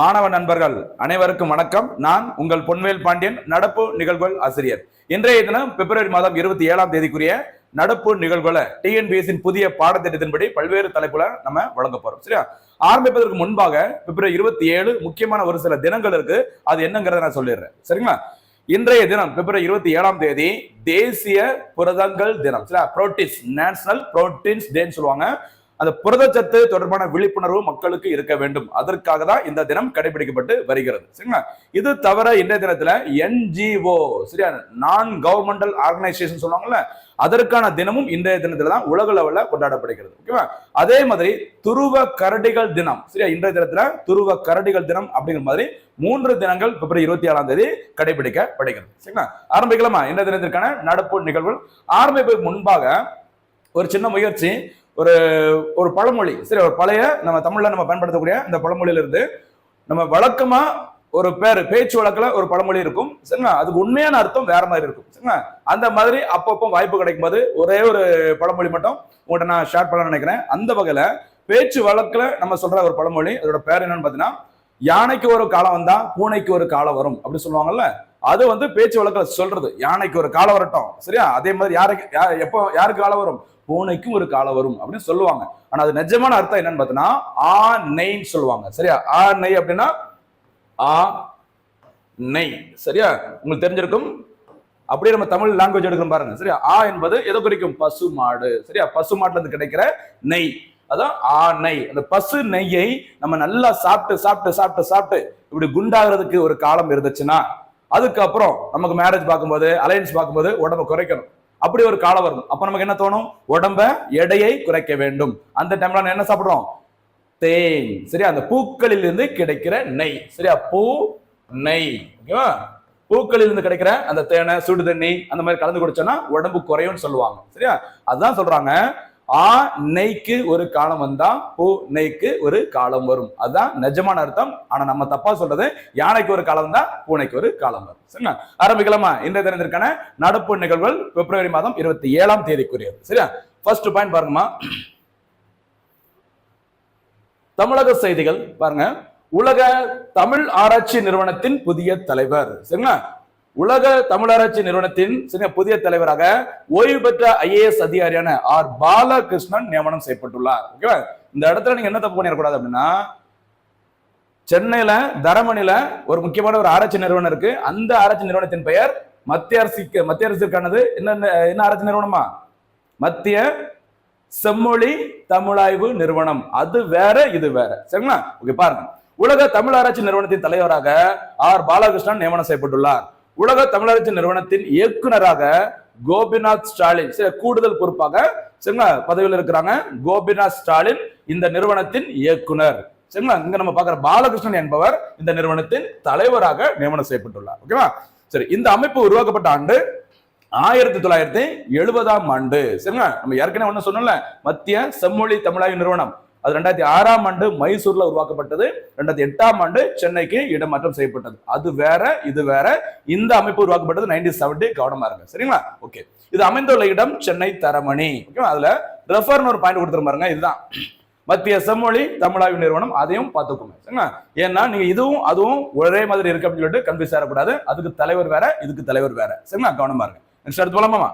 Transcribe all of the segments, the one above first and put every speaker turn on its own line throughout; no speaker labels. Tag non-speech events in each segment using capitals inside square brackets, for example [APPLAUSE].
மாணவ நண்பர்கள் அனைவருக்கும் வணக்கம். நான் உங்கள் பொன்வேல் பாண்டியன் நடப்பு நிகழ்வுகள் ஆசிரியர். இன்றைய தினம் பிப்ரவரி மாதம் இருபத்தி ஏழாம் தேதிக்குரிய நடப்பு நிகழ்வுகளை டிஎன்பிஎஸ்சின் புதிய பாடத்திட்டத்தின்படி பல்வேறு தலைப்புல நம்ம வழங்க போறோம். சரியா? ஆரம்பிப்பதற்கு முன்பாக பிப்ரவரி இருபத்தி ஏழு முக்கியமான ஒரு சில தினங்கள் இருக்கு. அது என்னங்கிறத நான் சொல்லிடுறேன். சரிங்களா? இன்றைய தினம் பிப்ரவரி இருபத்தி ஏழாம் தேதி தேசிய புரதங்கள் தினம். சரியா? புரோட்டீன்ஸ் நேஷனல் புரோட்டீன்ஸ் டேன்னு சொல்லுவாங்க. அந்த புரதச்சத்து தொடர்பான விழிப்புணர்வு மக்களுக்கு இருக்க வேண்டும். அதற்காக தான் இந்த தினம் கடைபிடிக்கப்பட்டு வருகிறது. சரிங்களா? இது தவிர இன்றைய தினத்துல என்ஜிஓ சரியா? நான் கவர்மெண்டல் ஆர்கனைசேஷன் சொல்லுவாங்கல்ல அதற்கான தினமும் இன்றைய தினத்துல தான் உலக லெவலில் கொண்டாடப்படுகிறது. ஓகேவா? அதே மாதிரி துருவ கரடிகள் தினம் சரியா? இன்றைய தினத்துல துருவ கரடிகள் தினம் அப்படிங்கிற மாதிரி மூன்று தினங்கள் பிப்ரவரி இருபத்தி ஏழாம் தேதி கடைபிடிக்கப்படுகிறது. சரிங்களா? ஆரம்பிக்கலாமா? இன்றைய தினத்திற்கான நடப்பு நிகழ்வுகள். ஆரம்பிப்பதற்கு முன்பாக ஒரு சின்ன முயற்சி. ஒரு ஒரு பழமொழி. சரி ஒரு பழைய நம்ம தமிழ்ல நம்ம பயன்படுத்தக்கூடிய இந்த பழமொழியிலிருந்து நம்ம வழக்கமா ஒரு பேர் பேச்சு வழக்கில் ஒரு பழமொழி இருக்கும். சரிங்களா? அதுக்கு உண்மையான அர்த்தம் வேற மாதிரி இருக்கும். சரிங்களா? அந்த மாதிரி அப்பப்போ வாய்ப்பு கிடைக்கும் போது ஒரே ஒரு பழமொழி மட்டும் உங்கள்கிட்ட நான் ஷேர் பண்ண நினைக்கிறேன். அந்த வகையில் பேச்சு வழக்கில் நம்ம சொல்ற ஒரு பழமொழி அதோட பேர் என்னன்னு பார்த்தீங்கன்னா யானைக்கு ஒரு காலம் வந்தா பூனைக்கு ஒரு காலம் வரும் அப்படி சொல்லுவாங்கல்ல. அது வந்து பேச்சு வழக்கில் சொல்றது. யானைக்கு ஒரு காலம் வரட்டும். சரியா? அதே மாதிரி யாருக்கு எப்போ யாருக்கு காலம் வரும்? பூனைக்கும் ஒரு காலம் வரும் அப்படின்னு சொல்லுவாங்க. ஆனா அது நிஜமான அர்த்தம் என்னன்னு பார்த்தீங்கன்னா ஆ நெய்ன்னு சொல்லுவாங்க. சரியா? ஆ நெய் அப்படின்னா ஆ நெய். சரியா? உங்களுக்கு தெரிஞ்சிருக்கும்? அப்படியே நம்ம தமிழ் லாங்குவேஜ் எடுக்கணும் பாருங்க. சரியா? ஆ என்பது எதை குறிக்கும்? பசு மாடு. சரியா? பசு மாட்டுல இருந்து கிடைக்கிற நெய். அதான் ஆ நெய். அந்த பசு நெய்யை நம்ம நல்லா சாப்பிட்டு சாப்பிட்டு சாப்பிட்டு சாப்பிட்டு இப்படி குண்டாகிறதுக்கு ஒரு காலம் இருந்துச்சுன்னா அதுக்கப்புறம் நமக்கு மேரேஜ் பார்க்கும்போது அலையன்ஸ் பார்க்கும்போது உடம்ப குறைக்கணும். அப்படி ஒரு காலம் வரும். அப்ப நமக்கு என்ன தோணும்? உடம்ப எடையை குறைக்க வேண்டும். அந்த டைம்ல நான் என்ன சாப்பிடுறோம்? தேன். சரியா? அந்த பூக்களில் இருந்து கிடைக்கிற நெய். சரியா? பூ நெய். ஓகேவா பூக்களில் இருந்து கிடைக்கிற அந்த தேனை சுடு தண்ணி அந்த மாதிரி கலந்து குடிச்சோம்னா உடம்பு குறையும்னு சொல்லுவாங்க. சரியா? அதுதான் சொல்றாங்க. ஆ நெய்க்கு ஒரு காலம் வந்தா பூ நெய்க்கு ஒரு காலம் வரும். அதுதான் நிஜமான அர்த்தம். ஆனா நம்ம தப்பா சொல்றது யானைக்கு ஒரு காலம் வந்தா பூனைக்கு ஒரு காலம் வரும். சரிங்களா? ஆரம்பிக்கலாமா? இன்றைய தினத்திற்கான நடப்பு நிகழ்வுகள் பிப்ரவரி மாதம் இருபத்தி ஏழாம் தேதிக்குரியது. சரியா? ஃபர்ஸ்ட் பாயிண்ட் பாருங்கம்மா. தமிழக செய்திகள் பாருங்க. உலக தமிழ் ஆராய்ச்சி நிறுவனத்தின் புதிய தலைவர். சரிங்களா? உலக தமிழ் நிறுவனத்தின் புதிய தலைவராக ஓய்வு பெற்ற ஐஏஎஸ் அதிகாரியான ஆர். பாலகிருஷ்ணன் நியமனம் செய்யப்பட்டுள்ளார். ஓகேவா? இந்த இடத்துல நீங்க என்ன தப்பு பண்ணிடக்கூடாது அப்படின்னா சென்னையில தரமணில ஒரு முக்கியமான ஒரு ஆராய்ச்சி நிறுவனம் இருக்கு. அந்த ஆராய்ச்சி நிறுவனத்தின் பெயர் மத்திய அரசுக்கு மத்திய அரசுக்கானது என்ன என்ன ஆராய்ச்சி நிறுவனமா? மத்திய செம்மொழி தமிழாய்வு நிறுவனம். அது வேற இது வேற. சரிங்களா? ஓகே பாருங்க. உலக தமிழ் ஆராய்ச்சி நிறுவனத்தின் தலைவராக ஆர். பாலகிருஷ்ணன் நியமனம் செய்யப்பட்டுள்ளார். உலக தமிழரசு நிறுவனத்தின் இயக்குனராக கோபிநாத் ஸ்டாலின். சரி கூடுதல் பொறுப்பாக சரிங்களா பதவியில் இருக்கிறாங்க. கோபிநாத் ஸ்டாலின் இந்த நிறுவனத்தின் இயக்குனர். சரிங்களா இங்க நம்ம பாக்குற பாலகிருஷ்ணன் என்பவர் இந்த நிறுவனத்தின் தலைவராக நியமனம் செய்யப்பட்டுள்ளார். ஓகேவா? சரி இந்த அமைப்பு உருவாக்கப்பட்ட ஆண்டு ஆயிரத்தி தொள்ளாயிரத்தி எழுபதாம் ஆண்டு. சரிங்களா நம்ம ஏற்கனவே ஒண்ணு சொன்னோம்ல மத்திய செம்மொழி தமிழாய்வு நிறுவனம். அது ரெண்டாயிரத்தி ஆறாம் ஆண்டு மைசூர்ல உருவாக்கப்பட்டது. ரெண்டாயிரத்தி எட்டாம் ஆண்டு சென்னைக்கு இடமாற்றம் செய்யப்பட்டது. அது வேற இது வேற. இந்த அமைப்பு உருவாக்கப்பட்டது நைன்டீன் செவன்டி கவனமா இருங்க. சரிங்களா? ஓகே இது அமைந்துள்ள இடம் சென்னை தரமணி. ஓகேவா அதுல ரெஃபர்னு ஒரு பாயிண்ட் கொடுத்துருப்பாருங்க இதுதான். மத்திய செம்மொழி தமிழாய்வு நிறுவனம் அதையும் பார்த்துக்கோங்க. சரிங்களா? ஏன்னா நீங்க இதுவும் அதுவும் ஒரே மாதிரி இருக்கு அப்படின்னு சொல்லிட்டு கன்ஃபியூஸ் ஆகக்கூடாது அதுக்கு தலைவர் வேற இதுக்கு தலைவர் வேற. சரிங்களா? கவனமா இருங்க. நெக்ஸ்ட் அடுத்து போலாமா?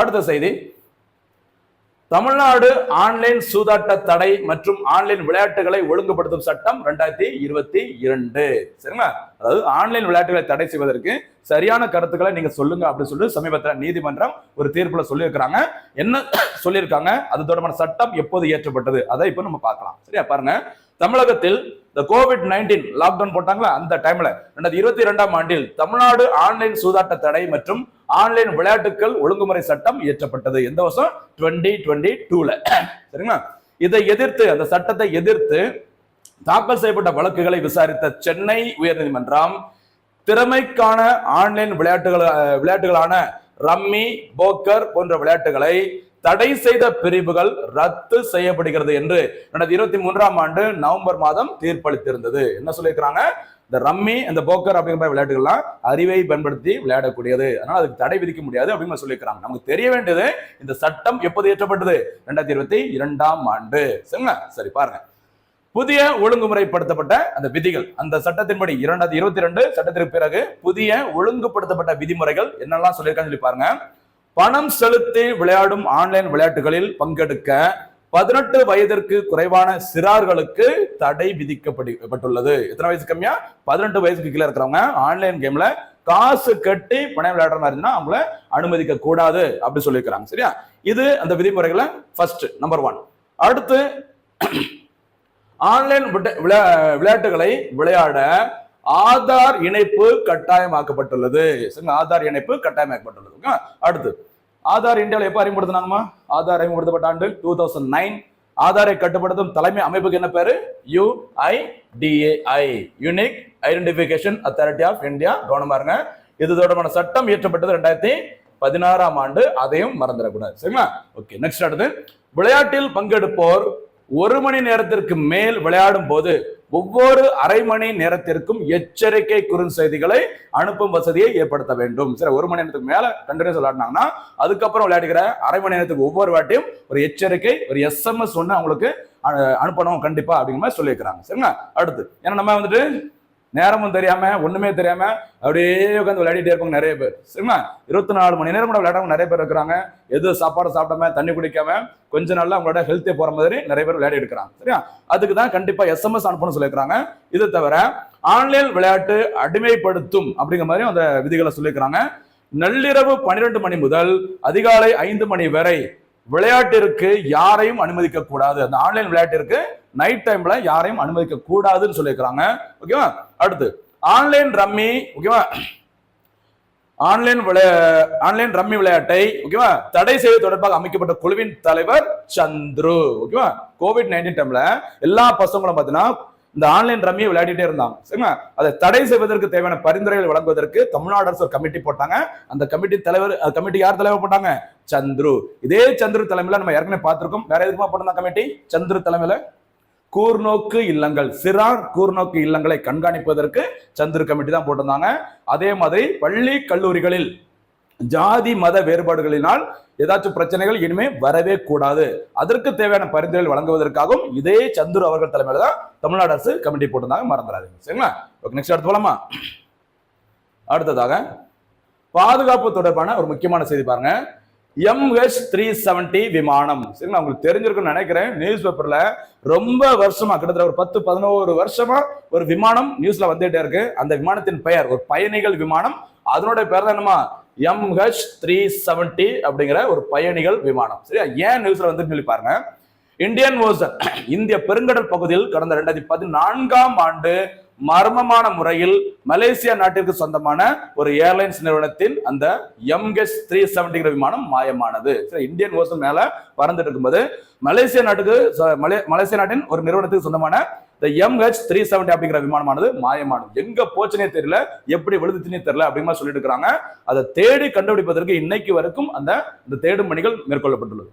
அடுத்த செய்தி. தமிழ்நாடு ஆன்லைன் சூதாட்ட தடை மற்றும் ஆன்லைன் விளையாட்டுகளை ஒழுங்குபடுத்தும் சட்டம் ரெண்டாயிரத்தி இருபத்தி இரண்டு. சரிங்களா? அதாவது ஆன்லைன் விளையாட்டுகளை தடை செய்வதற்கு சரியான கருத்துக்களை நீங்க சொல்லுங்க அப்படின்னு சொல்லி சமீபத்தில் நீதிமன்றம் ஒரு தீர்ப்புல சொல்லியிருக்கிறாங்க. என்ன சொல்லியிருக்காங்க? அது தொடர்பான சட்டம் எப்போது இயற்றப்பட்டது? அதை இப்போ நம்ம பார்க்கலாம். சரியா? பாருங்க. தமிழகத்தில் இந்த கோவிட் நைன்டீன் லாக்டவுன் போட்டாங்களா? அந்த டைம்ல ரெண்டாயிரத்தி இருபத்தி இரண்டாம் ஆண்டில் தமிழ்நாடு ஆன்லைன் சூதாட்ட தடை மற்றும் ஆன்லைன் விளையாட்டுகள் ஒழுங்குமுறை சட்டம் இயற்றப்பட்டது. எந்த வருஷம்? டுவெண்ட்டி டுவெண்ட்டி டூல சரிங்களா? இதை எதிர்த்து அந்த சட்டத்தை எதிர்த்து தாக்கல் செய்யப்பட்ட வழக்குகளை விசாரித்த சென்னை உயர்நீதிமன்றம் திறமைக்கான ஆன்லைன் விளையாட்டுகள் விளையாட்டுகளான ரம்மி போக்கர் போன்ற விளையாட்டுகளை தடை செய்த பிரிவுகள் ரத்து செய்யப்படுகிறது என்று ரெண்டாயிரத்தி இருபத்தி மூன்றாம் ஆண்டு நவம்பர் மாதம் தீர்ப்பளித்திருந்தது. என்ன சொல்லியிருக்கிறாங்க? இந்த ரம்மி அந்த போக்கர் அப்படிங்கிற விளையாட்டுகள்லாம் அறிவை பயன்படுத்தி விளையாடக்கூடியது. அதனால அதுக்கு தடை விதிக்க முடியாது அப்படின்னு சொல்லியிருக்கிறாங்க. நமக்கு தெரிய வேண்டியது இந்த சட்டம் எப்போது இயற்றப்பட்டது? ரெண்டாயிரத்தி இருபத்தி இரண்டாம் ஆண்டு. சரிங்களா? சரி பாருங்க. புதிய ஒழுங்குமுறைப்படுத்தப்பட்ட அந்த விதிகள். அந்த சட்டத்தின்படி இரண்டாயிரத்தி இருபத்தி ரெண்டு சட்டத்திற்கு பிறகு புதிய ஒழுங்குபடுத்தப்பட்ட விதிமுறைகள் என்னெல்லாம் சொல்லியிருக்காங்க சொல்லி பாருங்க. பணம் செலுத்தி விளையாடும் ஆன்லைன் விளையாட்டுகளில் பங்கெடுக்க பதினெட்டு வயதிற்கு குறைவான சிறார்களுக்கு தடை விதிக்கப்பட்டுள்ளது எத்தனை வயசு கம்மியா? பதினெட்டு வயசுக்கு கீழே இருக்கிறவங்க ஆன்லைன் கேம்ல காசு கட்டி பணம் விளையாடுற மாதிரி இருந்தா அவங்கள அனுமதிக்க கூடாது அப்படி சொல்லியிருக்கிறாங்க. சரியா? இது அந்த விதிமுறைகளை ஃபர்ஸ்ட் நம்பர் ஒன் அடுத்து ஆன்லைன் விளையாட்டுகளை விளையாட ஆதார் இணைப்பு கட்டாயமாக்கப்பட்டுள்ளது. ஆதார் இணைப்பு கட்டாயமாக்கப்பட்டுள்ளது. அடுத்து ஆதார் இந்தியாவில் எப்போ அறிமுகப்படுத்தினாங்கம்மா? ஆதார் அறிமுகப்படுத்தப்பட்ட ஆண்டு டூ தௌசண்ட் நைன் ஆதாரை கட்டுப்படுத்தும் தலைமை அமைப்புக்கு என்ன பேரு? UIDAI unique identification authority of India கவனமா இருங்க இது தொடர்பான சட்டம் இயற்றப்பட்டது ரெண்டாயிரத்தி பதினாறாம் ஆண்டு. அதையும் மறந்துடக்கூடாது. சரிங்களா ஓகே நெக்ஸ்ட் அடுத்து. விளையாட்டில் பங்கெடுப்போர் ஒரு மணி நேரத்திற்கு மேல் விளையாடும் போது ஒவ்வொரு அரை மணி நேரத்திற்கும் எச்சரிக்கை குறுஞ்செய்திகளை அனுப்பும் வசதியை ஏற்படுத்த வேண்டும். சரி ஒரு மணி நேரத்துக்கு மேல கண்டினியூஸ் விளையாடினாங்கன்னா அதுக்கப்புறம் விளையாடுகிற அரை மணி நேரத்துக்கு ஒவ்வொரு வாட்டியும் ஒரு எச்சரிக்கை ஒரு எஸ்எம்எஸ் ஒன்று அவங்களுக்கு அனு- அனுப்பணும் கண்டிப்பா அப்படிங்கிற மாதிரி சொல்லியிருக்கிறாங்க. சரிங்களா? அடுத்து ஏன்னா நம்ம வந்துட்டு நேரமும் தெரியாம ஒண்ணுமே தெரியாம அப்படியே உட்காந்து விளையாடிட்டே இருப்பாங்க நிறைய பேர். சரிங்களா? இருபத்தி நாலு மணி நேரம் கூட விளையாடவங்க நிறைய பேர் இருக்கிறாங்க. எது சாப்பாடு சாப்பிடாம தண்ணி குடிக்காம கொஞ்ச நாள்ல அவங்களோட ஹெல்த்தே போற மாதிரி நிறைய பேர் விளையாடி எடுக்கிறாங்க சரியா? அதுக்கு தான் கண்டிப்பா எஸ்எம்எஸ் அனுப்பணும்னு சொல்லியிருக்காங்க இது தவிர ஆன்லைன் விளையாட்டு அடிமைப்படுத்தும் அப்படிங்கிற மாதிரி அந்த விதிகளை சொல்லியிருக்கிறாங்க. நள்ளிரவு பன்னிரெண்டு மணி முதல் அதிகாலை ஐந்து மணி வரை விளையாட்டிற்கு யாரையும் அனுமதிக்க கூடாது. அந்த ஆன்லைன் விளையாட்டிற்கு நைட் டைம்ல யாரையும் அனுமதிக்க கூடாதுன்னு சொல்லியிருக்கிறாங்க. ஓகேவா அடுத்து ஆன்லைன் ரம்மி ஓகேவா ஆன்லைன் விளையா ஆன்லைன் ரம்மி விளையாட்டை ஓகேவா தடை செய்வது தொடர்பாக அமைக்கப்பட்ட குழுவின் தலைவர் சந்துரு ஓகேவா கோவிட் நைன்டீன் டைம்ல எல்லா பசங்களும் பார்த்தீங்கன்னா இந்த ஆன்லைன் ரம்மியை விளையாடிட்டே இருந்தாங்க. சரிங்களா? அதை தடை செய்வதற்கு தேவையான பரிந்துரைகள் வழங்குவதற்கு தமிழ்நாடு அரசு ஒரு கமிட்டி போட்டாங்க. அந்த கமிட்டி தலைவர் கமிட்டி யார் தலைவர் போட்டாங்க? சந்துரு. இதே சந்துரு தலைமையில நம்ம ஏற்கனவே பார்த்திருக்கோம். வேற எதுக்குமா போட்டிருந்தா கமிட்டி? சந்துரு தலைமையில கூர்நோக்கு இல்லங்கள் சிறார் கூர்நோக்கு இல்லங்களை கண்காணிப்பதற்கு சந்துரு கமிட்டி தான் போட்டிருந்தாங்க. அதே மாதிரி பள்ளி கல்லூரிகளில் ஜாதி மத வேறுபாடுகளினால் ஏதாச்சும் பிரச்சனைகள் இனிமே வரவே கூடாது. அதற்கு தேவையான பரிந்துரைகள் வழங்குவதற்காகவும் இதே சந்துரு அவர்கள் தலைமையில தான் தமிழ்நாடு அரசு கமிட்டி போட்டிருந்தாங்க. மறந்துடாதீங்க. சரிங்களா? ஓகே நெக்ஸ்ட் அடுத்து போலாமா? அடுத்ததாக பாதுகாப்பு தொடர்பான ஒரு முக்கியமான செய்தி பாருங்க. எம்ஹெச் த்ரீ செவன்டி விமானம். சரிங்களா உங்களுக்கு தெரிஞ்சிருக்கும்னு நினைக்கிறேன். நியூஸ் பேப்பர்ல ரொம்ப வருஷமா கிட்டத்தட்ட ஒரு பத்து பதினோரு வருஷமா ஒரு விமானம் நியூஸ்ல வந்துட்டே இருக்கு. அந்த விமானத்தின் பெயர் ஒரு பயணிகள் விமானம். அதனுடைய பேர் தான் என்னமா? எம்ஹெச் த்ரீ செவன்டி அப்படிங்கிற ஒரு பயணிகள் விமானம். சரியா? ஏன் நியூஸ்ல வந்து சொல்லி பாருங்க. இந்தியன் ஓசன் [CLEARS THROAT] இந்திய பெருங்கடல் பகுதியில் கடந்த ரெண்டாயிரத்தி பதினான்காம் ஆண்டு மர்மமான முறையில் மலேசியா நாட்டிற்கு சொந்தமான ஒரு ஏர்லைன்ஸ் நிறுவனத்தின் அந்த எம்கெஸ் த்ரீ செவன்டிங்கிற விமானம் மாயமானது. இந்தியன் ஓசன் மேல பறந்துட்டு இருக்கும்போது மலேசியா நாட்டுக்கு மலே- மலேசியா நாட்டின் ஒரு நிறுவனத்துக்கு சொந்தமான இந்த எம்ஹெச் த்ரீ செவன்டி அப்படிங்கிற விமானமானது மாயமானது. எங்க போச்சுனே தெரியல எப்படி விழுதுச்சுனே தெரியல அப்படிமா சொல்லிட்டு இருக்கிறாங்க அதை தேடி கண்டுபிடிப்பதற்கு இன்னைக்கு வரைக்கும் அந்த இந்த தேடும் பணிகள் மேற்கொள்ளப்பட்டுள்ளது.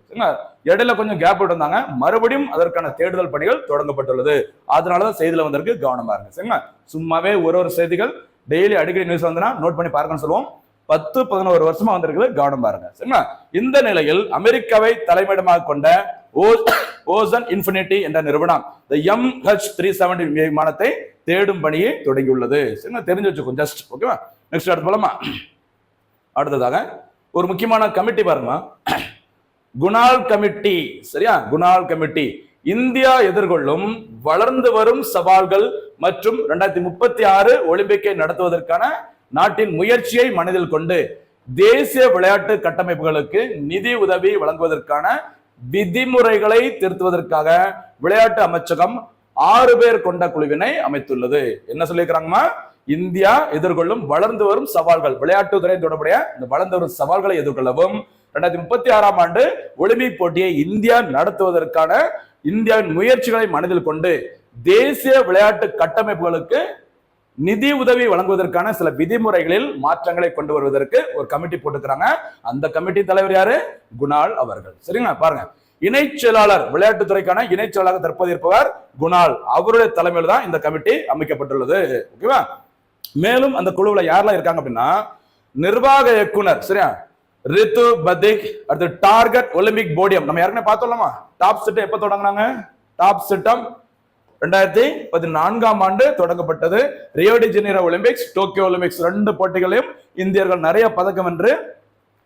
இடையில கொஞ்சம் கேப் விட்டுருந்தாங்க மறுபடியும் அதற்கான தேடுதல் பணிகள் தொடங்கப்பட்டுள்ளது. அதனாலதான் செய்தியில வந்திருக்கு கவனமா இருங்க. சரிங்களா? சும்மாவே ஒரு ஒரு செய்திகள் டெய்லி அடிக்கடி நியூஸ் வந்தனா நோட் பண்ணி பார்க்கணும்னு சொல்லுவோம். பத்து பதினோரு வருஷமா வந்திருக்குது. கவனம் பாருங்க சரிங்களா? இந்த நிலையில் அமெரிக்காவை தலைமையிடமாக கொண்ட ஓசன் இன்ஃபினிட்டி என்ற நிறுவனம். இந்த எம் ஹெச் த்ரீ செவன்டி விமானத்தை தேடும் பணியை தொடங்கியுள்ளது. சரிங்களா? தெரிஞ்சு வச்சுக்கோ ஜஸ்ட் ஓகேவா நெக்ஸ்ட் அடுத்து போலாமா? அடுத்ததாக ஒரு முக்கியமான கமிட்டி பாருங்க குணால் கமிட்டி சரியா? குணால் கமிட்டி. இந்தியா எதிர்கொள்ளும் வளர்ந்து வரும் சவால்கள் மற்றும் ரெண்டாயிரத்தி முப்பத்தி ஆறு ஒலிம்பிக்கை நடத்துவதற்கான நாட்டின் முயற்சியை மனதில் கொண்டு தேசிய விளையாட்டு கட்டமைப்புகளுக்கு நிதி உதவி வழங்குவதற்கான விதிமுறைகளை திருத்துவதற்காக விளையாட்டு அமைச்சகம் ஆறு பேர் கொண்ட குழுவினை அமைத்துள்ளது. என்ன சொல்லியிருக்கிறாங்கம்மா? இந்தியா எதிர்கொள்ளும் வளர்ந்து வரும் சவால்கள். விளையாட்டு துறை தொடர்புடைய இந்த வளர்ந்து வரும் சவால்களை எதிர்கொள்ளவும் ரெண்டாயிரத்தி முப்பத்தி ஆறாம் ஆண்டு ஒலிம்பிக் போட்டியை இந்தியா நடத்துவதற்கான இந்தியாவின் முயற்சிகளை மனதில் கொண்டு தேசிய விளையாட்டு கட்டமைப்புகளுக்கு நிதி உதவி வழங்குவதற்கான சில விதிமுறைகளில் மாற்றங்களை கொண்டு வருவதற்கு ஒரு கமிட்டி போட்டுக்கிறாங்க. அந்த கமிட்டி தலைவர் யாரு? குணால் அவர்கள். சரிங்களா? பாருங்க. இணைச் செயலாளர் விளையாட்டுத்துறைக்கான இணைச் செயலாளர் தற்போது இருப்பவர் குணால். அவருடைய தலைமையில் தான் இந்த கமிட்டி அமைக்கப்பட்டுள்ளது. ஓகேவா? மேலும் அந்த குழுவில் யாரெல்லாம் இருக்காங்க அப்படின்னா நிர்வாக இயக்குனர் சரியா? ரித்து பதிக் அடுத்து டார்கெட் ஒலிம்பிக் போடியம். நம்ம ஏற்கனவே பார்த்தோம்லமா டாப் சிட்டம் எப்போ தொடங்கினாங்க? டாப் செட்டம் ரெண்டாயிரத்தி பதினான்காம் ஆண்டு தொடங்கப்பட்டது. Rio de Janeiro Olympics Tokyo Olympics ரெண்டு போட்டிகளையும் இந்தியர்கள் நிறைய பதக்கம் வென்று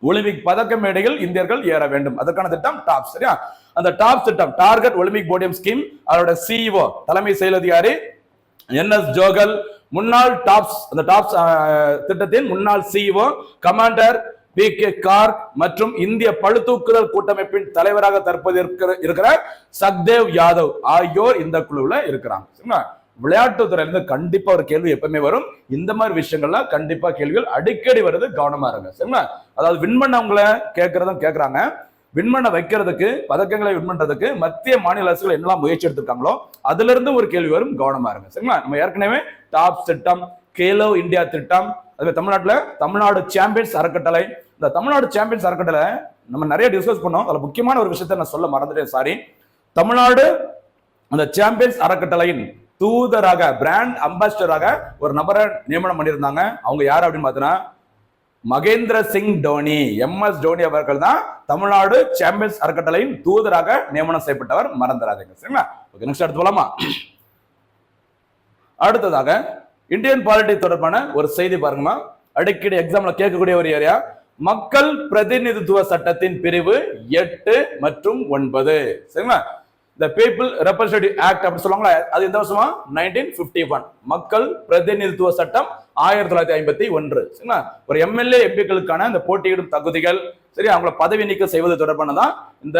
ஒலிம்பிக் பதக்க மேடையில் இந்தியர்கள் ஏற வேண்டும். அதற்கான திட்டம் டாப் சரியா? அந்த டாப் திட்டம் டார்கெட் ஒலிம்பிக் போடியம் ஸ்கீம் அதோட சிஇஓ தலைமை செயல் அதிகாரி என் எஸ் ஜோகல் முன்னாள் டாப்ஸ் அந்த டாப்ஸ் திட்டத்தின் முன்னாள் CEO commander P K Garg மற்றும் இந்திய பளுதூக்குதல் கூட்டமைப்பின் தலைவராக தற்போது இருக்கிற இருக்கிற சக்தேவ் யாதவ் ஆகியோர் இந்த குழுவுல இருக்கிறாங்க. சரிங்களா? விளையாட்டுத்துறையில இருந்து கண்டிப்பா ஒரு கேள்வி எப்பவுமே வரும். இந்த மாதிரி விஷயங்கள்லாம் கண்டிப்பா கேள்விகள் அடிக்கடி வருது. கவனமா இருங்க. சரிங்களா? அதாவது வின் பண்ணவங்கள கேட்கறதும் கேட்கறாங்க வின் பண்ண வைக்கிறதுக்கு பதக்கங்களை வின் பண்றதுக்கு மத்திய மாநில அரசுகள் என்னெல்லாம் முயற்சி எடுத்திருக்காங்களோ அதுல இருந்து ஒரு கேள்வி வரும். கவனமா இருங்க. சரிங்களா? நம்ம ஏற்கனவே டாப் திட்டம் கேலோ இந்தியா திட்டம் அதுவே தமிழ்நாட்டில் தமிழ்நாடு சாம்பியன்ஸ் அறக்கட்டளை. இந்த தமிழ்நாடு சாம்பியன்ஸ் அறக்கட்டளை நம்ம நிறைய டிஸ்கஸ் பண்ணோம். அதில் முக்கியமான ஒரு விஷயத்தை நான் சொல்ல மறந்துட்டேன். சாரி தமிழ்நாடு அந்த சாம்பியன்ஸ் அறக்கட்டளையின் தூதராக பிராண்ட் அம்பாசிடராக ஒரு நபரை நியமனம் பண்ணியிருந்தாங்க. அவங்க யார் அப்படின்னு பார்த்தீங்கன்னா மகேந்திர சிங் டோனி எம் எஸ் டோனி அவர்கள் தான் தமிழ்நாடு சாம்பியன்ஸ் அறக்கட்டளையின் தூதராக நியமனம் செய்யப்பட்டவர். மறந்துடாதீங்க. சரிங்களா? ஓகே நெக்ஸ்ட் அடுத்து போலாமா? அடுத்ததாக இந்தியன் பாலிட்டி தொடர்பான ஒரு செய்தி பாருங்கம்மா. அடிக்கடி எக்ஸாம்ல கேட்கக்கூடிய ஒரு ஏரியா. மக்கள் பிரதிநிதித்துவ சட்டத்தின் பிரிவு எட்டு மற்றும் ஒன்பது. சரிங்களா? இந்த பீப்புள் ரெப்ரஸன்டேட்டிவ் ஆக்ட் அப்படின்னு சொல்லுவாங்களா அது எந்த வருஷமா? நைன்டீன் பிப்டி ஒன் மக்கள் பிரதிநிதித்துவ சட்டம் ஆயிரத்தி தொள்ளாயிரத்தி ஐம்பத்தி ஒன்று. சரிங்களா? ஒரு எம்எல்ஏ எம்பிக்களுக்கான இந்த போட்டியிடும் தகுதிகள் சரி அவங்கள பதவி நீக்கம் செய்வது தொடர்பானதான் இந்த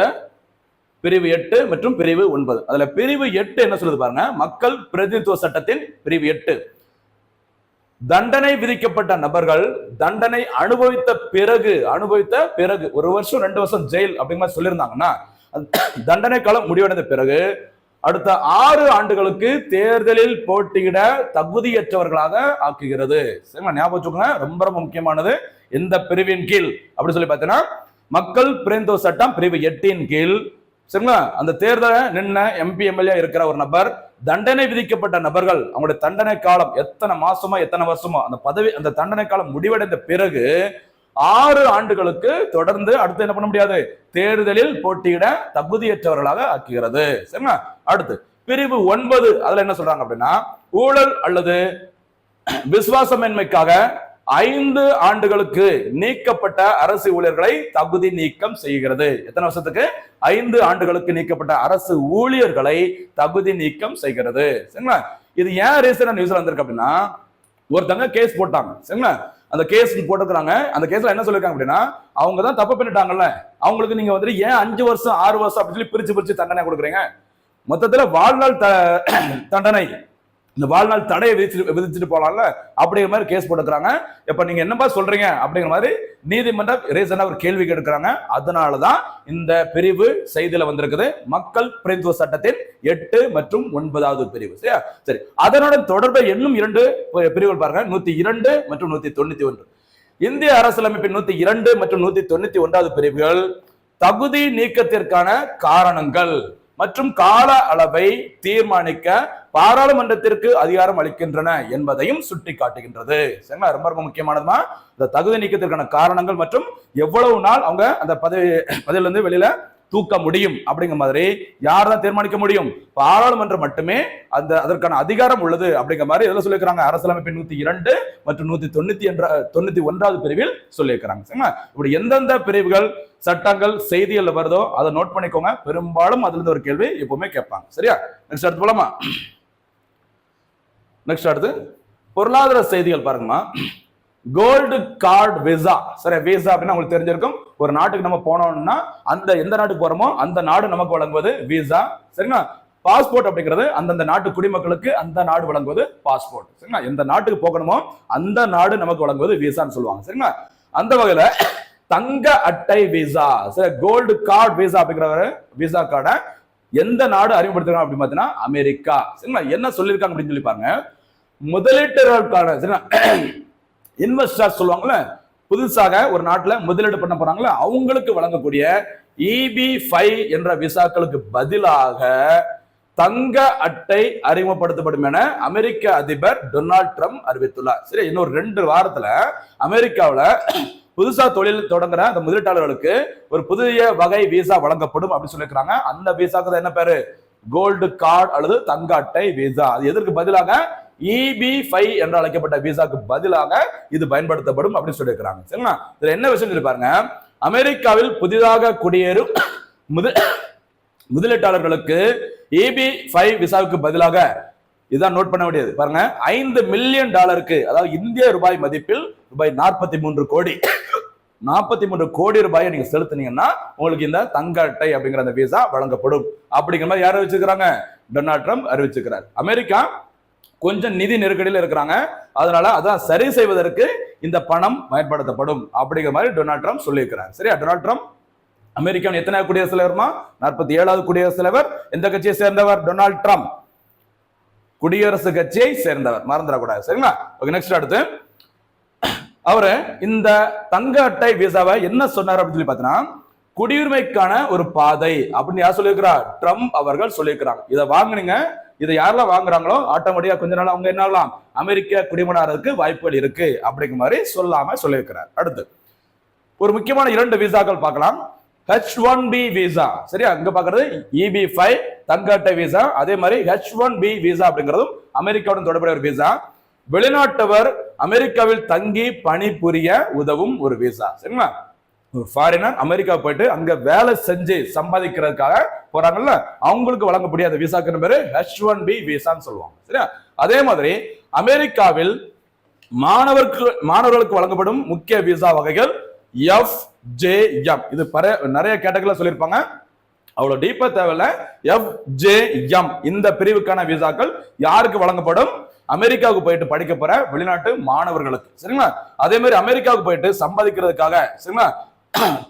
பிரிவு எட்டு மற்றும் பிரிவு ஒன்பது. அதுல பிரிவு எட்டு என்ன சொல்லுது பாருங்க? மக்கள் பிரதிநிதித்துவ சட்டத்தின் பிரிவு எட்டு. தண்டனை விதிக்கப்பட்ட நபர்கள் தண்டனை அனுபவித்த பிறகு அனுபவித்த பிறகு ஒரு வருஷம் ரெண்டு வருஷம் ஜெயில் அப்படிங்கிற மாதிரி சொல்லியிருந்தாங்கன்னா [CLEARS THROAT] தண்டனை காலம் முடிவடைந்த பிறகு அடுத்த ஆறு ஆண்டுகளுக்கு தேர்தலில் போட்டியிட தகுதியற்றவர்களாக ஆக்குகிறது. சரிங்களா? ஞாபகம் வச்சுக்கோங்க. ரொம்ப ரொம்ப முக்கியமானது. இந்த பிரிவின் கீழ்? அப்படின்னு சொல்லி பார்த்தீங்கன்னா மக்கள் பிரேந்தோ சட்டம் பிரிவு எட்டின் கீழ் சரிங்களா? அந்த தேர்தல நின்ன எம்பி எம்எல்ஏ இருக்கிற ஒரு நபர் தண்டனை விதிக்கப்பட்ட நபர்கள் அவங்களுடைய தண்டனை காலம் எத்தனை மாசமோ எத்தனை வருஷமோ அந்த பதவி அந்த தண்டனை காலம் முடிவடைந்த பிறகு ஆறு ஆண்டுகளுக்கு தொடர்ந்து அடுத்து என்ன பண்ண முடியாது? தேர்தலில் போட்டியிட தகுதியற்றவர்களாக ஆக்குகிறது. சரிங்களா? அடுத்து பிரிவு ஒன்பது அதுல என்ன சொல்றாங்க அப்படின்னா ஊழல் அல்லது விசுவாசமின்மைக்காக ஐந்து ஆண்டுகளுக்கு நீக்கப்பட்ட அரசு ஊழியர்களை தகுதி நீக்கம் செய்கிறது. எத்தனை வருஷத்துக்கு? ஐந்து ஆண்டுகளுக்கு நீக்கப்பட்ட அரசு ஊழியர்களை தகுதி நீக்கம் செய்கிறது. சரிங்களா? இது ஏன் ரீசன் நியூஸ்ல வந்திருக்கு அப்படின்னா ஒருத்தங்க கேஸ் போட்டாங்க. சரிங்களா? அந்த கேஸ் போட்டுக்கிறாங்க அந்த கேஸ்ல என்ன சொல்லிருக்காங்க அப்படின்னா அவங்க தான் தப்பு பண்ணிட்டாங்கல்ல. அவங்களுக்கு நீங்க வந்துட்டு ஏன் அஞ்சு வருஷம் ஆறு வருஷம் அப்படின்னு சொல்லி பிரிச்சு பிரிச்சு தண்டனை கொடுக்குறீங்க? மொத்தத்துல வாழ்நாள் த- தண்டனை இந்த வாழ்நாள் தடையை விதிச்சுட்டு விதிச்சுட்டு போலாம்ல? அப்படிங்கிற மாதிரி கேஸ் போட்டுக்கிறாங்க. இப்ப நீங்க என்னப்பா சொல்றீங்க? அப்படிங்கிற மாதிரி நீதிமன்றம் ரீசனா ஒரு கேள்வி கேட்கிறாங்க அதனாலதான் இந்த பிரிவு செய்தியில வந்திருக்குது. மக்கள் பிரதிநிதித்துவ சட்டத்தின் எட்டு மற்றும் ஒன்பதாவது பிரிவு. சரியா? சரி. அதனுடன் தொடர்பை இன்னும் இரண்டு பிரிவுகள் பாருங்க. நூத்தி இரண்டு மற்றும் நூத்தி தொண்ணூத்தி ஒன்று. இந்திய அரசியலமைப்பின் நூத்தி இரண்டு மற்றும் நூத்தி தொண்ணூத்தி ஒன்றாவது பிரிவுகள் தகுதி நீக்கத்திற்கான காரணங்கள். மற்றும் கால அளவை தீர்மானிக்க பாராளுமன்றத்திற்கு அதிகாரம் அளிக்கின்றன என்பதையும் சுட்டி காட்டுகின்றது சரிங்களா? ரொம்ப ரொம்ப முக்கியமானதுமா? இந்த தகுதி நீக்கத்திற்கான காரணங்கள் மற்றும் எவ்வளவு நாள் அவங்க அந்த பதவி பதவியிலிருந்து வெளியில தூக்க முடியும் அப்படிங்கிற மாதிரி யார் தான் தீர்மானிக்க முடியும்? பாராளுமன்றம் மட்டுமே அந்த அதற்கான அதிகாரம் உள்ளது அப்படிங்கிற மாதிரி இதில் சொல்லியிருக்கிறாங்க. அரசியலமைப்பின் நூத்தி இரண்டு மற்றும் நூத்தி தொண்ணூத்தி என்ற தொண்ணூத்தி ஒன்றாவது பிரிவில் சொல்லியிருக்கிறாங்க. சரிங்களா? இப்படி எந்தெந்த பிரிவுகள் சட்டங்கள் செய்திகள் வருதோ அதை நோட் பண்ணிக்கோங்க. பெரும்பாலும் அதுல இருந்து ஒரு கேள்வி எப்பவுமே கேட்பாங்க. சரியா? நெக்ஸ்ட் அடுத்து போலாமா? நெக்ஸ்ட் அடுத்து பொருளாதார செய்திகள் பாருங்கம்மா. கோல்டு கார்டு விசா சரி விசா அப்படின்னா உங்களுக்கு தெரிஞ்சிருக்கும். ஒரு நாட்டுக்கு நம்ம போனோம்னா அந்த எந்த நாட்டுக்கு போறோமோ அந்த நாடு நமக்கு வழங்குவது விசா சரிங்களா? பாஸ்போர்ட் அப்படிங்கிறது அந்தந்த நாட்டு குடிமக்களுக்கு அந்த நாடு வழங்குவது பாஸ்போர்ட் சரிங்களா? எந்த நாட்டுக்கு போகணுமோ அந்த நாடு நமக்கு வழங்குவது விசான்னு சொல்லுவாங்க. சரிங்களா? அந்த வகையில தங்க அட்டை விசா சரி கோல்டு கார்டு விசா அப்படிங்கிற விசா கார்டை எந்த நாடு அறிமுகப்படுத்துறாங்க அப்படின்னு பார்த்தீங்கன்னா அமெரிக்கா. சரிங்களா? என்ன சொல்லியிருக்காங்க அப்படின்னு சொல்லி பாருங்க. முதலீட்டுகளுக்கான சரிங்களா? இன்வெஸ்டர்ஸ் சொல்லுவாங்கல்ல புதுசாக ஒரு நாட்டில் முதலீடு பண்ண போறாங்கல்ல அவங்களுக்கு வழங்கக்கூடிய இபி ஃபைவ் என்ற விசாக்களுக்கு பதிலாக தங்க அட்டை அறிமுகப்படுத்தப்படும் என அமெரிக்க அதிபர் டொனால்ட் ட்ரம்ப் அறிவித்துள்ளார். சரி இன்னொரு ரெண்டு வாரத்துல அமெரிக்காவில் புதுசா தொழில் தொடங்குற அந்த முதலீட்டாளர்களுக்கு ஒரு புதிய வகை விசா வழங்கப்படும் அப்படின்னு சொல்லியிருக்கிறாங்க. அந்த விசாக்கு தான் என்ன பேரு? கோல்டு கார்டு அல்லது தங்க அட்டை விசா அது எதற்கு பதிலாக? இபி ஃபைவ் என்று அழைக்கப்பட்ட விசாக்கு பதிலாக இது பயன்படுத்தப்படும் அப்படின்னு சொல்லியிருக்கிறாங்க. சரிங்களா? இதுல என்ன விஷயம் சொல்லி பாருங்க? அமெரிக்காவில் புதிதாக குடியேறும் முது முதலீட்டாளர்களுக்கு இபி ஃபைவ் விசாவுக்கு பதிலாக இதான் நோட் பண்ண வேண்டியது. பாருங்க ஐந்து மில்லியன் டாலருக்கு அதாவது இந்திய ரூபாய் மதிப்பில் ரூபாய் நாற்பத்தி மூன்று கோடி நாற்பத்தி மூன்று கோடி ரூபாயை நீங்க செலுத்துனீங்கன்னா உங்களுக்கு இந்த தங்க அட்டை அப்படிங்கிற அந்த விசா வழங்கப்படும். அப்படிங்கிற மாதிரி யார் அறிவிச்சிருக்கிறாங்க? Donald Trump அறிவிச்சிருக்கிறார். அமெரிக்கா கொஞ்சம் நிதி நெருக்கடியில் இருக்கிறாங்க. அதனால அதான் சரி செய்வதற்கு இந்த பணம் பயன்படுத்தப்படும் அப்படிங்கிற மாதிரி டொனால்ட் ட்ரம்ப் சொல்லியிருக்கிறார். சரியா? டொனால்ட் ட்ரம்ப் அமெரிக்காவின் எத்தனை குடியரசு தலைவருமா நாற்பத்தி ஏழாவது குடியரசு தலைவர். எந்த கட்சியை சேர்ந்தவர்? டொனால்ட் ட்ரம்ப் குடியரசு கட்சியை சேர்ந்தவர். மறந்துடக்கூடாது. சரிங்களா? ஓகே நெக்ஸ்ட் அடுத்து. அவர் இந்த தங்க அட்டை விசாவை என்ன சொன்னார் அப்படின்னு சொல்லி பார்த்தீங்கன்னா குடியுரிமைக்கான ஒரு பாதை அப்படின்னு யார் சொல்லியிருக்கிறார் ட்ரம்ப் அவர்கள் சொல்லியிருக்கிறாங்க. இதை வாங்கினீங்க இதை யாரெல்லாம் வாங்குறாங்களோ ஆட்டோமேட்டிக்கா கொஞ்ச நாள் அவங்க என்ன ஆகலாம்? அமெரிக்க குடிமனாருக்கு வாய்ப்புகள் இருக்கு அப்படிங்கிற மாதிரி சொல்லாம சொல்லியிருக்கிறார். அடுத்து ஒரு முக்கியமான இரண்டு விசாக்கள் பார்க்கலாம். ஹெச் ஒன் பி விசா சரியா? அங்க பாக்குறது இபி ஃபைவ் தங்க அட்டை விசா அதே மாதிரி ஹெச் ஒன் பி விசா அப்படிங்கிறதும் அமெரிக்காவுடன் தொடர்புடைய ஒரு விசா வெளிநாட்டவர் அமெரிக்காவில் தங்கி பணிபுரிய உதவும் ஒரு விசா சரிங்களா? ஒரு ஃபாரினர் அமெரிக்கா போயிட்டு அங்க வேலை செஞ்சு சம்பாதிக்கிறதுக்காக போறாங்கல்ல அவங்களுக்கு வழங்கக்கூடிய அந்த விசாக்கு பேரு ஹெச் ஒன் பி விசான்னு சொல்லுவாங்க. சரியா? அதே மாதிரி அமெரிக்காவில் மாணவர்களுக்கு மாணவர்களுக்கு வழங்கப்படும் முக்கிய விசா வகைகள் எஃப் ஜே எம் இது பர நிறைய கேட்டகரியில் சொல்லியிருப்பாங்க. அவ்வளவு டீப்பா தேவையில்ல. எஃப் ஜே எம் இந்த பிரிவுக்கான விசாக்கள் யாருக்கு வழங்கப்படும்? அமெரிக்காவுக்கு போயிட்டு படிக்க போற வெளிநாட்டு மாணவர்களுக்கு. சரிங்களா? அதே மாதிரி அமெரிக்காவுக்கு போயிட்டு சம்பாதிக்கிறதுக்காக சரிங்களா?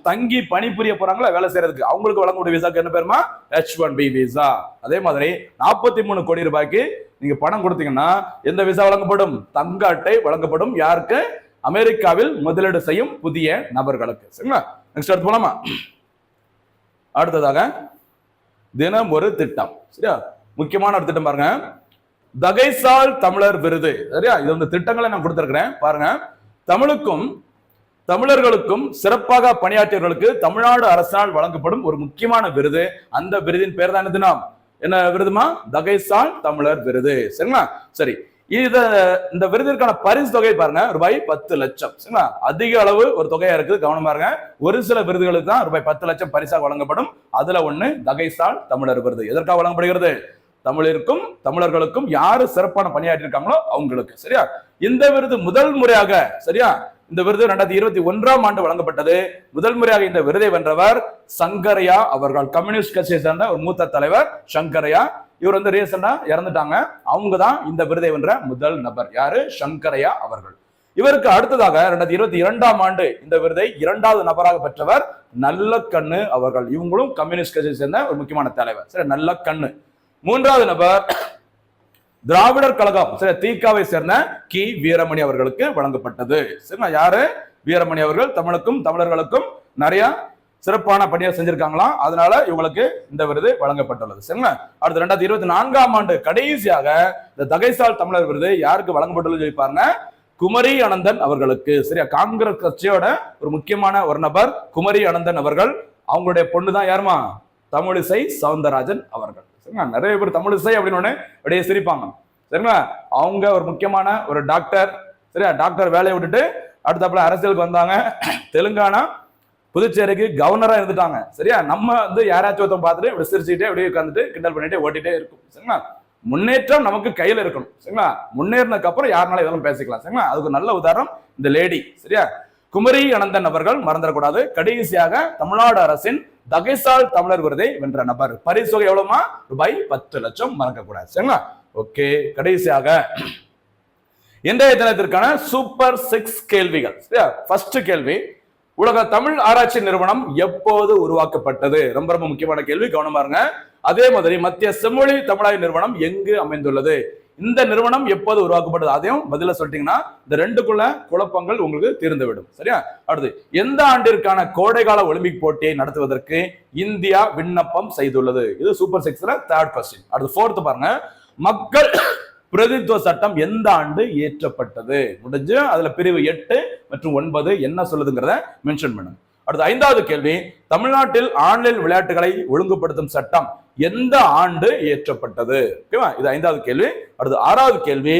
தங்கி பணிபுரிய போறாங்களா? வேலை செய்யறதுக்கு. அவங்களுக்கு வழங்கக்கூடிய விசாக்கு என்ன பேருமா? ஹெச் ஒன் பி விசா அதே மாதிரி நாற்பத்தி மூணு கோடி ரூபாய்க்கு நீங்க பணம் கொடுத்தீங்கன்னா எந்த விசா வழங்கப்படும்? தங்க அட்டை வழங்கப்படும். யாருக்கு? அமெரிக்காவில் முதலீடு செய்யும் புதிய நபர்களுக்கு. சரிங்களா? நெக்ஸ்ட் அடுத்து போலாமா? அடுத்ததாக தினம் ஒரு திட்டம். சரியா? முக்கியமான ஒரு திட்டம் பாருங்க. தகைசால் தமிழர் விருது. சரியா? இது வந்து திட்டங்களை நான் கொடுத்துருக்கிறேன். பாருங்க. தமிழுக்கும் தமிழர்களுக்கும் சிறப்பாக பணியாற்றியவர்களுக்கு தமிழ்நாடு அரசால் வழங்கப்படும் ஒரு முக்கியமான விருது. அந்த விருதின் பேர் தான் என்ன என்ன விருதுமா? தகைசால் தமிழர் விருது. சரிங்களா? சரி. இத இந்த விருதிற்கான பரிசு தொகை பாருங்க. ரூபாய் பத்து லட்சம். சரிங்களா? அதிக அளவு ஒரு தொகையா இருக்குது. கவனமா இருங்க. ஒரு சில விருதுகளுக்கு தான் ரூபாய் பத்து லட்சம் பரிசாக வழங்கப்படும். அதுல ஒண்ணு தகைசால் தமிழர் விருது. எதற்காக வழங்கப்படுகிறது? தமிழருக்கும் தமிழர்களுக்கும் யாரு சிறப்பான பணியாற்றி இருக்காங்களோ அவங்களுக்கு சரியா? இந்த விருது முதல் முறையாக சரியா? இந்த விருது ரெண்டாயிரத்தி இருபத்தி ஒன்றாம் ஆண்டு வழங்கப்பட்டது. முதல் முறையாக இந்த விருதை வென்றவர் சங்கரையா அவர்கள் கம்யூனிஸ்ட் கட்சியை சேர்ந்த ஒரு மூத்த தலைவர் சங்கரையா. இவர் வந்து ரீசெண்டா இறந்துட்டாங்க. அவங்க தான் இந்த விருதை வென்ற முதல் நபர். யாரு? சங்கரையா அவர்கள். இவருக்கு அடுத்ததாக ரெண்டாயிரத்தி இருபத்தி இரண்டாம் ஆண்டு இந்த விருதை இரண்டாவது நபராக பெற்றவர் நல்ல கண்ணு அவர்கள். இவங்களும் கம்யூனிஸ்ட் கட்சியை சேர்ந்த ஒரு முக்கியமான தலைவர். சரி நல்ல கண்ணு மூன்றாவது நபர் திராவிடர் கழகம் சரி தீகாவை சேர்ந்த கி. வீரமணி அவர்களுக்கு வழங்கப்பட்டது. சரிங்களா யாரு? வீரமணி அவர்கள் தமிழுக்கும் தமிழர்களுக்கும் நிறைய சிறப்பான பணியை செஞ்சிருக்காங்களாம் அதனால இவங்களுக்கு இந்த விருது வழங்கப்பட்டுள்ளது. சரிங்களா? அடுத்து ரெண்டாயிரத்தி இருபத்தி நான்காம் ஆண்டு கடைசியாக இந்த தகைசால் தமிழர் விருது யாருக்கு வழங்கப்பட்டுள்ளது சொல்லி பாருங்க. குமரி அனந்தன் அவர்களுக்கு. சரியா? காங்கிரஸ் கட்சியோட ஒரு முக்கியமான ஒரு நபர் குமரி அனந்தன் அவர்கள். அவங்களுடைய பொண்ணு தான் யாருமா? தமிழிசை சவுந்தரராஜன் அவர்கள். சரிங்களா? நிறைய பேர் தமிழிசை அப்படின்னு அப்படியே சிரிப்பாங்க. சரிங்களா? அவங்க ஒரு முக்கியமான ஒரு டாக்டர். சரியா? டாக்டர் வேலையை விட்டுட்டு அடுத்தப்பல அரசியலுக்கு வந்தாங்க. தெலுங்கானா புதுச்சேரிக்கு கவர்னராக இருந்துட்டாங்க. சரியா? நம்ம வந்து யாராச்சும் ஒருத்தன் பார்த்துட்டு இப்படி சிரிச்சுக்கிட்டே அப்படியே உட்காந்துட்டு கிண்டல் பண்ணிட்டே ஓட்டிகிட்டே இருக்கும். சரிங்களா? முன்னேற்றம் நமக்கு கையில் இருக்கணும். சரிங்களா? முன்னேறினதுக்கு அப்புறம் யாருனாலும் இதெல்லாம் பேசிக்கலாம். சரிங்களா? அதுக்கு நல்ல உதாரணம் இந்த லேடி சரியா? குமரி அனந்தன் அவர்கள் மறந்துடக்கூடாது. கடைசியாக தமிழ்நாடு அரசின் தகைசால் தமிழர் விருதை வென்ற நபர். பரிசு தொகை எவ்வளவுமா? ரூபாய் பத்து லட்சம் மறக்கக்கூடாது. சரிங்களா? ஓகே. கடைசியாக இன்றைய தினத்திற்கான சூப்பர் சிக்ஸ் கேள்விகள். ஃபர்ஸ்ட் கேள்வி உலக தமிழ் ஆராய்ச்சி நிறுவனம் எப்போது உருவாக்கப்பட்டது? ரொம்ப ரொம்ப முக்கியமான கேள்வி. கவனமா இருங்க. அதே மாதிரி மத்திய செம்மொழி தமிழாய் நிறுவனம் எங்கு அமைந்துள்ளது? இந்த நிறுவனம் எப்போது உருவாக்கப்பட்டது? அதையும் பதில சொல்லிட்டீங்கன்னா இந்த ரெண்டுக்குள்ள குழப்பங்கள் உங்களுக்கு தீர்ந்துவிடும். சரியா? அடுத்து எந்த ஆண்டிற்கான கோடைகால ஒலிம்பிக் போட்டியை நடத்துவதற்கு இந்தியா விண்ணப்பம் செய்துள்ளது? இது சூப்பர் சிக்ஸ்ல தேர்ட் கொஸ்டின் அடுத்து ஃபோர்த் பாருங்க. மக்கள் பிரதித்துவ சட்டம் எந்த ஆண்டு இயற்றப்பட்டது? முடிஞ்சு அதுல பிரிவு எட்டு மற்றும் ஒன்பது என்ன சொல்லுதுங்கிறத மென்ஷன் பண்ணுங்க. அடுத்து ஐந்தாவது கேள்வி தமிழ்நாட்டில் ஆன்லைன் விளையாட்டுகளை ஒழுங்குபடுத்தும் சட்டம் எந்த ஆண்டு இயற்றப்பட்டது ஓகேவா இது ஐந்தாவது கேள்வி. அடுத்து ஆறாவது கேள்வி.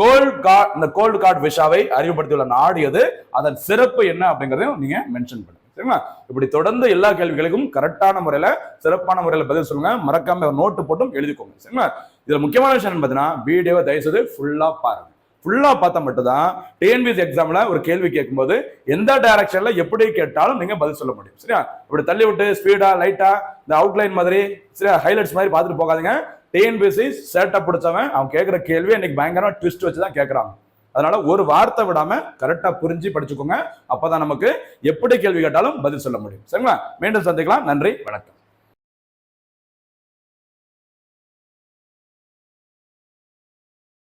கோல்ட் கார்டு இந்த கோல்டு கார்டு விஷாவை அறிமுகப்படுத்தியுள்ள நாடு எது? அதன் சிறப்பு என்ன அப்படிங்கிறதையும் நீங்க மென்ஷன் பண்ணுங்க. சரிங்களா? இப்படி தொடர்ந்து எல்லா கேள்விகளுக்கும் கரெக்டான முறையில சிறப்பான முறையில பதில் சொல்லுங்க. மறக்காம நோட்டு போட்டும் எழுதிக்கோங்க. சரிங்களா? இதுல முக்கியமான விஷயம் பார்த்தீங்கன்னா வீடியோவை தயவுசெய்து ஃபுல்லா பாருங்க. ஃபுல்லாக பார்த்தா மட்டும்தான் டிஎன்பிஎஸ் எக்ஸாமில் ஒரு கேள்வி கேட்கும்போது எந்த டைரக்ஷனில் எப்படி கேட்டாலும் நீங்கள் பதில் சொல்ல முடியும். சரியா? இப்படி தள்ளி விட்டு ஸ்பீடாக லைட்டாக இந்த அவுட்லைன் மாதிரி சரியா? ஹைலைட்ஸ் மாதிரி பார்த்துட்டு போகாதீங்க. டிஎன்பிஎஸ்சி சேட்டை பிடிச்சவன் அவன் கேட்குற கேள்வி இன்னைக்கு பயங்கரமாக ட்விஸ்ட் வச்சு தான் கேட்குறாங்க அதனால ஒரு வார்த்தை விடாம கரெக்டா புரிஞ்சு படிச்சுக்கோங்க. அப்பதான் நமக்கு எப்படி கேள்வி கேட்டாலும் பதில் சொல்ல முடியும். சரிங்களா? மீண்டும் சந்திக்கலாம். நன்றி. வணக்கம்.